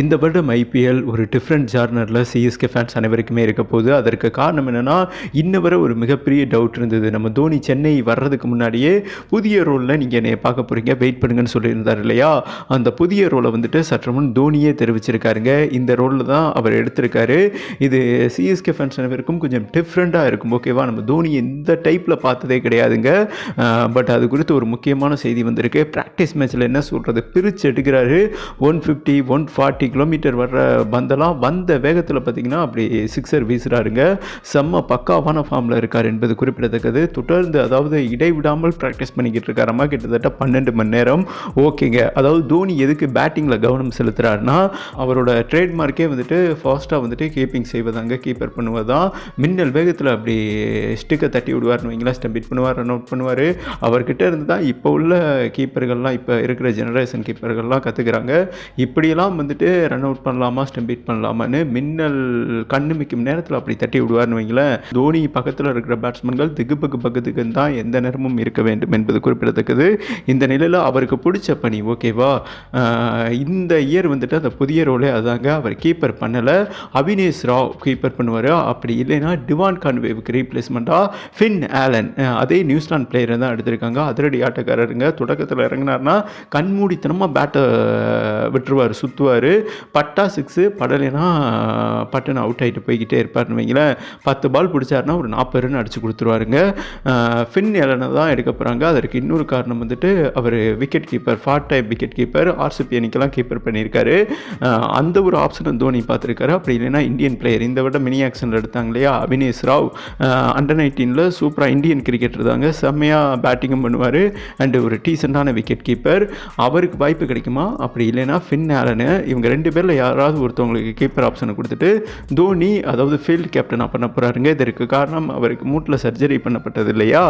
இந்த வருடம் ஐபிஎல் ஒரு டிஃப்ரெண்ட் ஜார்னரில் சிஎஸ்கே ஃபேன்ஸ் அனைவருக்குமே இருக்க போகுது. அதற்கு காரணம் என்னென்னா இன்ன வரை ஒரு மிகப்பெரிய டவுட் இருந்தது. நம்ம தோனி சென்னை வர்றதுக்கு முன்னாடியே புதிய ரோலில் நீங்கள் என்னை பார்க்க போகிறீங்க வெயிட் பண்ணுங்கன்னு சொல்லியிருந்தார் இல்லையா? அந்த புதிய ரோலை வந்துட்டு சற்று முன் தோனியே தெரிவிச்சிருக்காருங்க. இந்த ரோலில் தான் அவர் எடுத்திருக்காரு. இது சிஎஸ்கே ஃபேன்ஸ் அனைவருக்கும் கொஞ்சம் டிஃப்ரெண்ட்டாக இருக்கும் ஓகேவா நம்ம தோனி எந்த டைப்பில் பார்த்ததே கிடையாதுங்க. பட் அது குறித்து ஒரு முக்கியமான செய்தி வந்திருக்கு. ப்ராக்டிஸ் மேட்ச்சில் என்ன சொல்கிறது பிரித்து எடுக்கிறாரு. One fifty one forty kilometre வர்ற பந்தெல்லாம் வந்த வேகத்தில் பார்த்தீங்கன்னா அப்படி சிக்ஸர் வீசுகிறாருங்க செம்ம பக்காவான ஃபார்மில் இருக்கார் என்பது குறிப்பிடத்தக்கது. தொடர்ந்து அதாவது இடைவிடாமல் ப்ராக்டிஸ் பண்ணிக்கிட்டு இருக்காரம்மா கிட்டத்தட்ட பன்னெண்டு மணி நேரம். ஓகேங்க அதாவது தோனி எதுக்கு பேட்டிங்கில் கவனம் செலுத்துறாருன்னா அவரோட ட்ரேட்மார்க்கே வந்துட்டு ஃபாஸ்ட்டாக வந்துட்டு கீப்பிங் செய்வதாங்க கீப்பர் பண்ணுவதான் மின்னல் வேகத்தில் அப்படி ஸ்டிக்கை தட்டி விடுவார்னு வைங்களா ஸ்டம்பிட் பண்ணுவார் ரன் அவுட் பண்ணுவார். அவர்கிட்ட இருந்து தான் இப்போ உள்ள கீப்பர்கள்லாம் இப்போ இருக்கிற ஜெனரேஷன் கீப்பர்கள்லாம் கற்றுக்குறாங்க இப்படியெல்லாம் வந்துட்டு ரன் அவுட் பண்ணலாமா ஸ்டெம்பீட் பண்ணலாமான்னு மின்னல் கண்ணுமிக்கும் நேரத்தில் அப்படி தட்டி விடுவார்னு வைங்களேன். தோனி பக்கத்தில் இருக்கிற பேட்ஸ்மேன்கள் திகு பக்கு பக்கத்துக்கு தான் எந்த நேரமும் இருக்க வேண்டும் என்பது குறிப்பிடத்தக்கது. இந்த நிலையில் அவருக்கு பிடிச்ச பணி ஓகேவா இந்த இயர் வந்துட்டு அந்த புதிய ரோலே அதாங்க அவர் கீப்பர் பண்ணலை. அவினேஷ் ராவ் கீப்பர் பண்ணுவார். அப்படி இல்லைன்னா டிவான் கான்வேவுக்கு ரீப்ளேஸ்மெண்ட்டாக ஃபின் ஆலன். அதே நியூசிலாந்து பிளேயரை தான் எடுத்திருக்காங்க. அதிரடி ஆட்டக்காரருங்க. தொடக்கத்தில் இறங்கினார்னா கண்மூடித்தனமாக பேட்டை விட்டுருவார். சுற்றுவார் பட்டா சிக்ஸு படலைனா பட்டன் அவுட் ஆகிட்டு போய்கிட்டே இருப்பார்னு வைங்களேன். பத்து பால் பிடிச்சாருன்னா ஒரு நாற்பது ரன் அடிச்சு கொடுத்துருவாருங்க. ஃபின் எலனை தான் எடுக்க போகிறாங்க அதற்கு இன்னொரு காரணம் வந்துட்டு அவர் wicket keeper ஃபார்ட் type wicket keeper RCB அணிக்கெல்லாம் கீப்பர் பண்ணியிருக்காரு. அந்த ஒரு ஆப்ஷனை தோனி பார்த்துருக்காரு. அப்படி இல்லைன்னா இந்தியன் பிளேயர் இந்த விட மினி ஆக்ஷனில் எடுத்தாங்க இல்லையா அவினேஷ் ராவ். அண்டர் நைன்டீனில் சூப்பராக இந்தியன் கிரிக்கெட்டர் தாங்க. செம்மையாக பேட்டிங்கும் பண்ணுவார். அண்டு ஒரு டீசெண்டான விக்கெட் கீப்பர் அவருக்கு வாய்ப்பு கிடைக்குமா? அப்படி இல்லைன்னா ஃபின் ஆலனு இவங்க ரெண்டு பேரில் யாராவது ஒருத்தவங்களுக்கு கீப்பர் ஆப்ஷனை கொடுத்துட்டு தோனி அதாவது ஃபீல்டு கேப்டனாக பண்ண போகிறாருங்க இதற்கு காரணம் அவருக்கு மூட்டில் சர்ஜரி பண்ணப்பட்டது இல்லையா?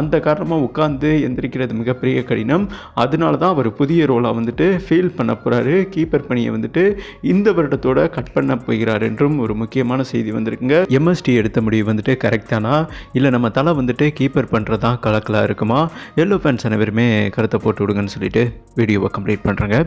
அந்த காரணமாக உட்காந்து எந்திரிக்கிறது மிகப்பெரிய கடினம். அதனால தான் அவர் புதிய ரோலாக வந்துட்டு ஃபீல் பண்ண போகிறாரு கீப்பர் பணியை வந்துட்டு இந்த வருடத்தோட கட் பண்ண போகிறார் என்றும் ஒரு முக்கியமான செய்தி வந்திருக்குங்க. எம்எஸ்டி எடுத்த முடிவு வந்துட்டு கரெக்டானா இல்லை நம்ம தலை வந்துட்டு கீப்பர் பண்ணுறது தான் கலக்கலாக இருக்குமா? எல்லோ ஃபேன்ஸ் அனைவருமே கருத்தை போட்டு விடுங்கன்னு சொல்லிட்டு வீடியோவை கம்ப்ளீட் பண்ணுறேங்க